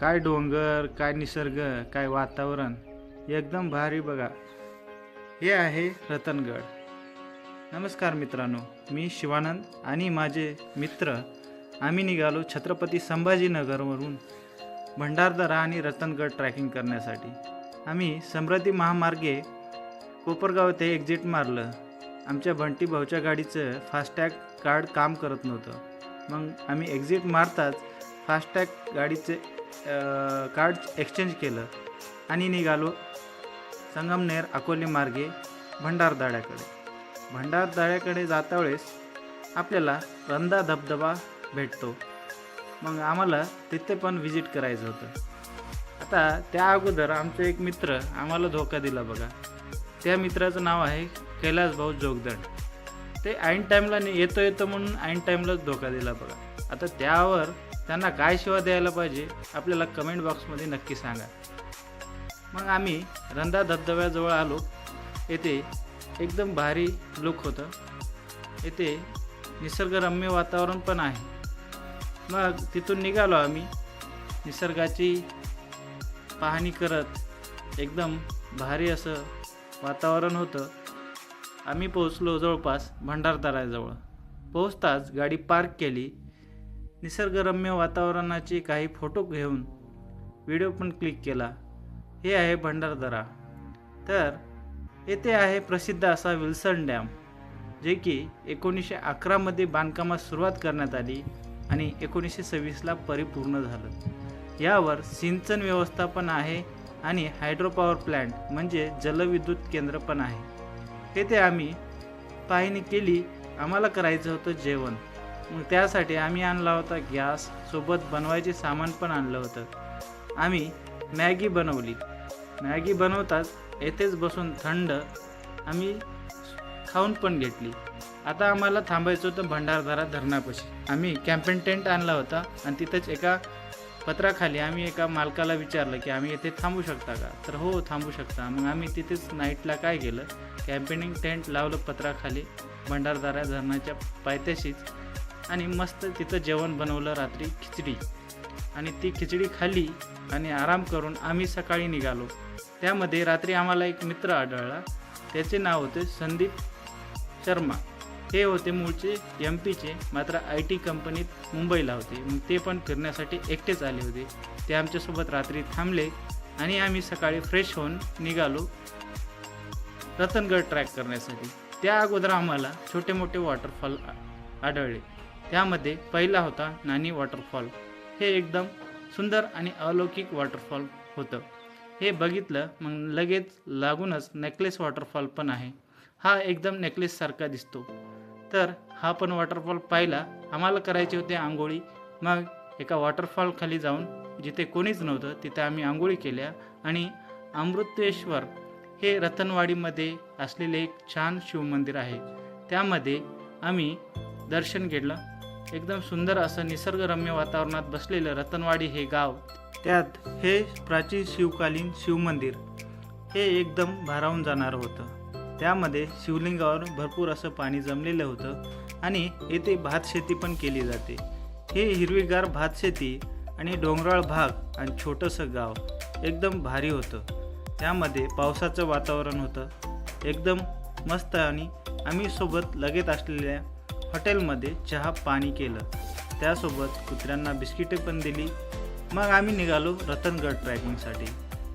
काय डोंगर काय निसर्ग काय वातावरण एकदम भारी बघा. हे आहे रतनगड. नमस्कार मित्रांनो मी शिवानंद आणि माझे मित्र आम्ही निघालो छत्रपती संभाजीनगरवरून भंडारदरा आणि रतनगड ट्रॅकिंग करण्यासाठी. आम्ही समृद्धी महामार्गे कोपरगाव ते एक्झिट मारलं. आमच्या भंटी भाऊच्या गाडीचं फास्टॅग कार्ड काम करत नव्हतं. मग आम्ही एक्झिट मारताच फास्टॅग गाडीचे कार्ड एक्सचेंज केलं आणि निघालो संगमनेर अकोले मार्गे भंडारदाड्याकडे भंडारदाड्याकडे जाता वेळेस आपल्याला रंदा धबधबा भेटतो. मग आम्हाला तिथे पण व्हिजिट करायचं होतं. आता त्या अगोदर आमचे एक मित्र आम्हाला धोका दिला बघा. त्या मित्राचं नाव आहे कैलास भाऊ जोगदंड. ते ऐन टाईमला येतो येतो म्हणून ऐन टाईमलाच धोका दिला बघा. आता त्यावर त्यांना काय शिवा द्यायला पाहिजे आपल्याला कमेंट बॉक्समध्ये नक्की सांगा. मग आम्ही रंधा धबधब्याजवळ आलो. येथे एकदम भारी लुक होतं. येथे निसर्गरम्य वातावरण पण आहे. मग तिथून निघालो आम्ही. निसर्गाची पाहणी करत एकदम भारी असं वातावरण होतं. आम्ही पोहोचलो जवळपास भंडारदाराजवळ पोहोचताच गाडी पार्क केली. निसर्गरम्य वातावरणाचे काही फोटो घेऊन व्हिडिओ पण क्लिक केला. हे आहे भंडारदरा. तर येथे आहे प्रसिद्ध असा विल्सन डॅम जे की एकोणीसशे अकरामध्ये बांधकामास सुरुवात करण्यात आली आणि एकोणीसशे सव्वीसला परिपूर्ण झालं. यावर सिंचन व्यवस्था पण आहे आणि हायड्रोपॉवर प्लॅन्ट म्हणजे जलविद्युत केंद्र पण आहे. येथे आम्ही पाहणी केली आम्हाला करायचं होतं जेवण. मग त्यासाठी आम्ही आणला होता गॅस सोबत बनवायचे सामान पण आणलं होतं. आम्ही मॅगी बनवली. मॅगी बनवताच येथेच बसून थंड आम्ही खाऊन पण घेतली. आता आम्हाला थांबायचं होतं भंडारदारा धरणापाशी. आम्ही कॅम्पेन टेंट आणला होता आणि तिथंच एका पत्राखाली आम्ही एका मालकाला विचारलं की आम्ही येथे थांबू शकता का? तर हो थांबू शकता. मग आम्ही तिथेच नाईटला काय केलं? कॅम्पेनिंग टेंट लावलं पत्राखाली भंडारदारा धरणाच्या पायथ्याशीच. आणि मस्त तिथं जेवण बनवलं रात्री खिचडी. आणि ती खिचडी खाल्ली आणि आराम करून आम्ही सकाळी निघालो. त्यामध्ये रात्री आम्हाला एक मित्र आढळला. त्याचे नाव होते संदीप शर्मा. हे होते मूळचे एम पीचे मात्र आय टी कंपनीत मुंबईला होते. ते पण फिरण्यासाठी एकटेच आले होते. ते आमच्यासोबत रात्री थांबले आणि आम्ही सकाळी फ्रेश होऊन निघालो रतनगड ट्रॅक करण्यासाठी. त्या अगोदर आम्हाला छोटे मोठे वॉटरफॉल आढळले. त्यामध्ये पहिला होता नानी वॉटरफॉल. हे एकदम सुंदर आणि अलौकिक वॉटरफॉल होतं. हे बघितलं मग लगेच लागूनच नेकलेस वॉटरफॉल पण आहे. हा एकदम नेकलेससारखा दिसतो. तर हा पण वॉटरफॉल पाहिला. आम्हाला करायचे होते आंघोळी. मग एका वॉटरफॉलखाली जाऊन जिथे कोणीच नव्हतं तिथे आम्ही आंघोळी केल्या आणि अमृतेश्वर हे रतनवाडीमध्ये असलेले एक छान शिवमंदिर आहे. त्यामध्ये आम्ही दर्शन घेतलं. एकदम सुंदर असं निसर्गरम्य वातावरणात बसलेलं रतनवाडी हे गाव. त्यात हे प्राचीन शिवकालीन शिवमंदिर हे एकदम भारावून जाणारं होतं. त्यामध्ये शिवलिंगावर भरपूर असं पाणी जमलेलं होतं आणि येथे भातशेती पण केली जाते. हे हिरवीगार भातशेती आणि डोंगराळ भाग आणि छोटंसं गाव एकदम भारी होतं. त्यामध्ये पावसाचं वातावरण होतं. एकदम मस्त आणि आम्ही सोबत लगेच असलेल्या हॉटेलमध्ये चहा पाणी केलं. त्यासोबत कुत्र्यांना बिस्किटे पण दिली. मग आम्ही निघालो रतनगड ट्रॅकिंगसाठी.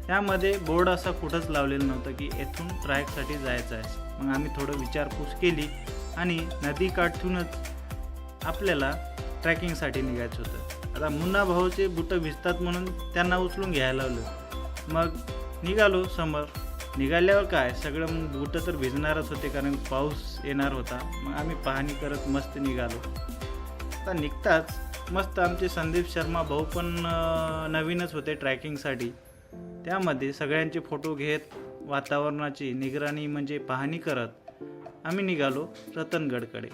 त्यामध्ये बोर्ड असा कुठंच लावलेलं नव्हतं की येथून ट्रॅकसाठी जायचं आहे. मग आम्ही थोडं विचारपूस केली आणि नदीकाठूनच आपल्याला ट्रॅकिंगसाठी निघायचं होतं. आता मुन्ना भाऊचे बुटं भिजतात म्हणून त्यांना उचलून घ्यायला लावलं. मग निघालो समोर निघाल्यावर काय? सगळं मग बुटं तर भिजणारच होते कारण पाऊस येणार होता. मग आम्ही पाहणी करत मस्त निघालो. आता निघताच. मस्त आमचे संदीप शर्मा भाऊ पण नवीनच होते ट्रॅकिंगसाठी. त्यामध्ये सगळ्यांचे फोटो घेत वातावरणाची निगराणी म्हणजे पाहणी करत आम्ही निघालो रतनगडकडे.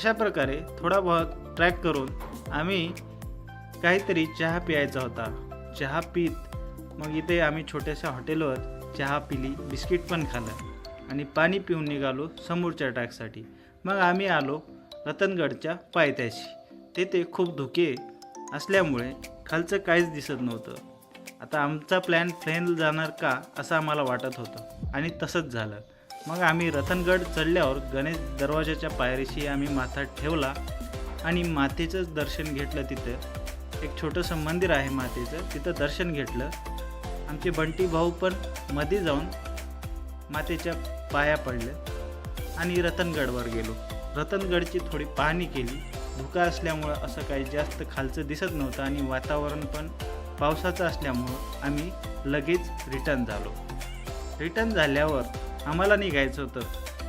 अशा प्रकारे थोडा बहुत ट्रॅक करून आम्ही काहीतरी चहा प्यायचा होता. चहा पीत मग इथे आम्ही छोट्याशा हॉटेलवर चहा पिली बिस्किट पण खाल्लं आणि पाणी पिऊन निघालो समोरच्या ट्रॅकसाठी मग आम्ही आलो रतनगडच्या पायथ्याशी. तेथे खूप धुके असल्यामुळे खालचं काहीच दिसत नव्हतं. आता आमचा प्लॅन फ्लेन जाणार का असं आम्हाला वाटत होतं आणि तसंच झालं. मग आम्ही रतनगड चढल्यावर गणेश दरवाजाच्या पायरीशी आम्ही माथा ठेवला आणि मातेचंच दर्शन घेतलं तिथं. एक छोटंसं मंदिर आहे मातेचं तिथं दर्शन घेतलं. आमचे बंटी भाऊ पण मध्ये जाऊन मातेच्या पाया पडले आणि रतनगडवर गेलो. रतनगडची थोडी पाहणी केली. धुका असल्यामुळं असं काही जास्त खालचं दिसत नव्हतं आणि वातावरण पण पावसाचं असल्यामुळं आम्ही लगेच रिटर्न झालो. रिटर्न झाल्यावर आम्हाला निघायचं होतं.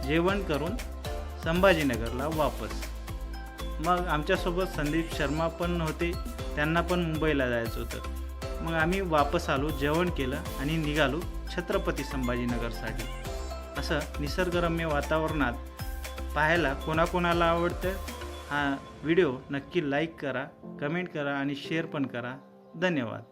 जेवण करून संभाजीनगरला वापस. मग आमच्यासोबत संदीप शर्मा पण होते. त्यांना पण मुंबईला जायचं होतं. मग आम्ही वापस आलो जेवण केलं आणि निघालो छत्रपती संभाजीनगरसाठी. असं निसर्गरम्य वातावरणात पाहायला कोणाकोणाला आवडतं? हा व्हिडिओ नक्की लाईक करा कमेंट करा आणि शेअर पण करा. धन्यवाद.